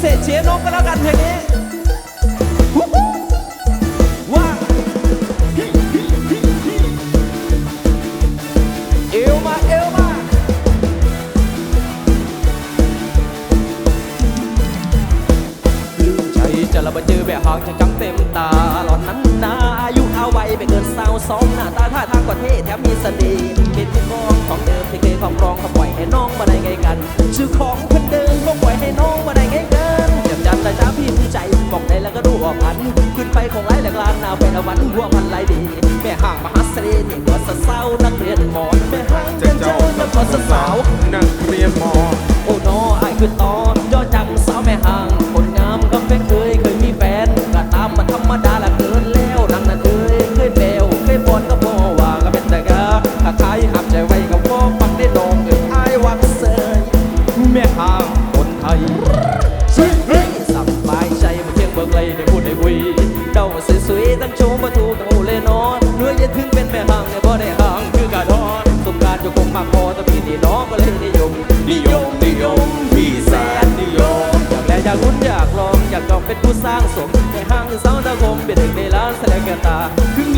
เสเชียนกก็แล้วกันเพลงนี้ว่าเอวมาเอวมาใจจะระบเจอแบบหอกจะกำเต็มตาหลอนนั้นนาอายุเอาไว้ไปเกินสาวสองหน้าตาท่าทางกว่าเท่แถมมีเสน่ห์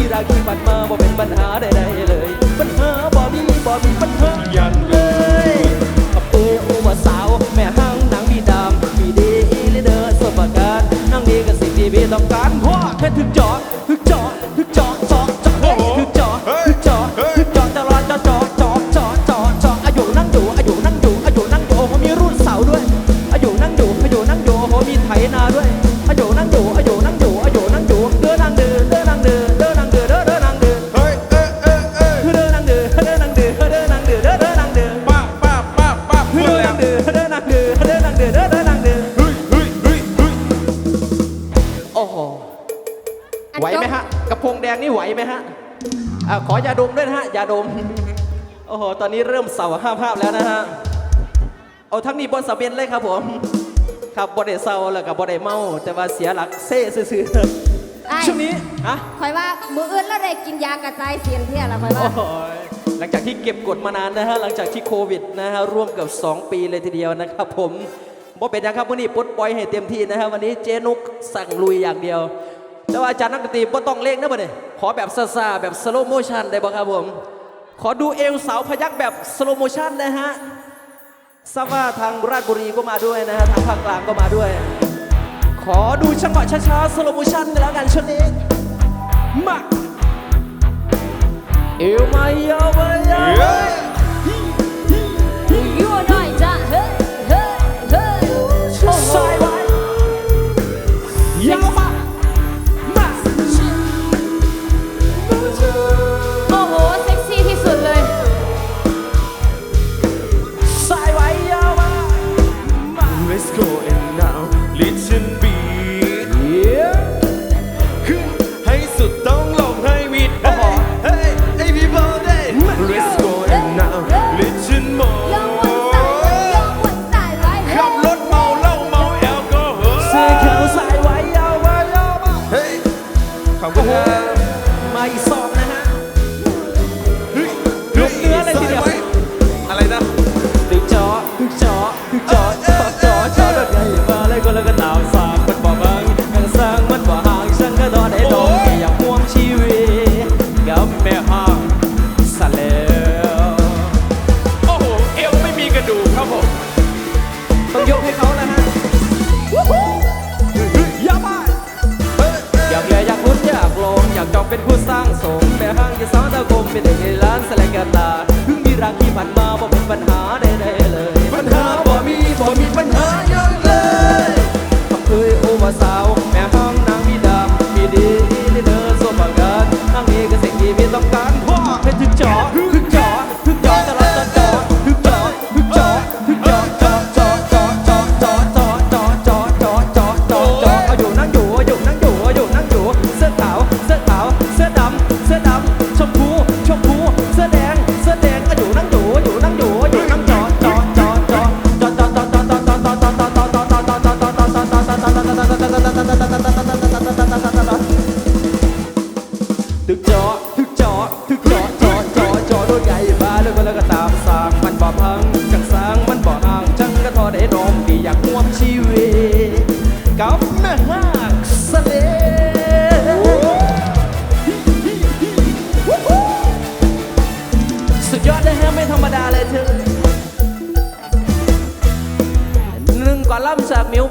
ที่รักที่ผ่ามาบ่เป็นปัญหาใดๆเลย ปัญหาบ่มีบ่มีปัญหายันเลยขับเอโอมาสาว แม่ห้างนางมีดามมีดีเลยเดินสมบัติการนั่งดีกับสิ่งที่พี่ต้องการพ่อแค่ถึงจอ อย่าดมด้วยนะฮะอย่าดม โอ้โห ตอนนี้เริ่มเสาห้าภาพแล้วนะฮะ เอาทั้งนี้บนสะเบียนเลยครับผม ครับบอดี้เสาแล้วกับบอดี้เมา แต่ว่าเสียหลักเซ่ซื่อช่วงนี้ฮะคอยว่ามืออื่นแล้วเด้กินยากระจายเสียนเที่ยละคอยว่าหลังจากที่เก็บกดมานานนะฮะ หลังจากที่โควิดนะฮะร่วมเกือบ2 ปีเลยทีเดียวนะครับผมบ่เป็นนะครับวันนี้ปุ๊บปล่อยให้เต็มที่นะฮะวันนี้เจนุกสั่งลุยอย่างเดียว แต่ว่าอาจารย์นักดนตรีบ่ต้องเล่งนะบ่เนี่ยขอแบบซาซาแบบสโลโมชันได้บ่ครับผม ขอดูเอวสาวพยักแบบสโลโมชันนะฮะทราบว่าทางราชบุรีก็มาด้วยนะฮะทางภาคกลางก็มาด้วย ขอดูจังหวะช้าๆสโลโมชันกันแล้วกันชนิดมาเอวมาเยอะไปเลย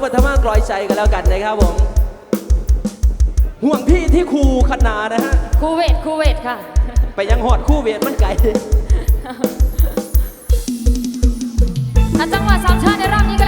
ปัทมากรอยใจกันแล้วกันนะครับผม ห่วงพี่ที่ครูคณานะฮะ คูเวทคูเวทค่ะ ไปยังหอดคูเวทมันไกลอันจังหวะสามชาติในรอบนี้ก็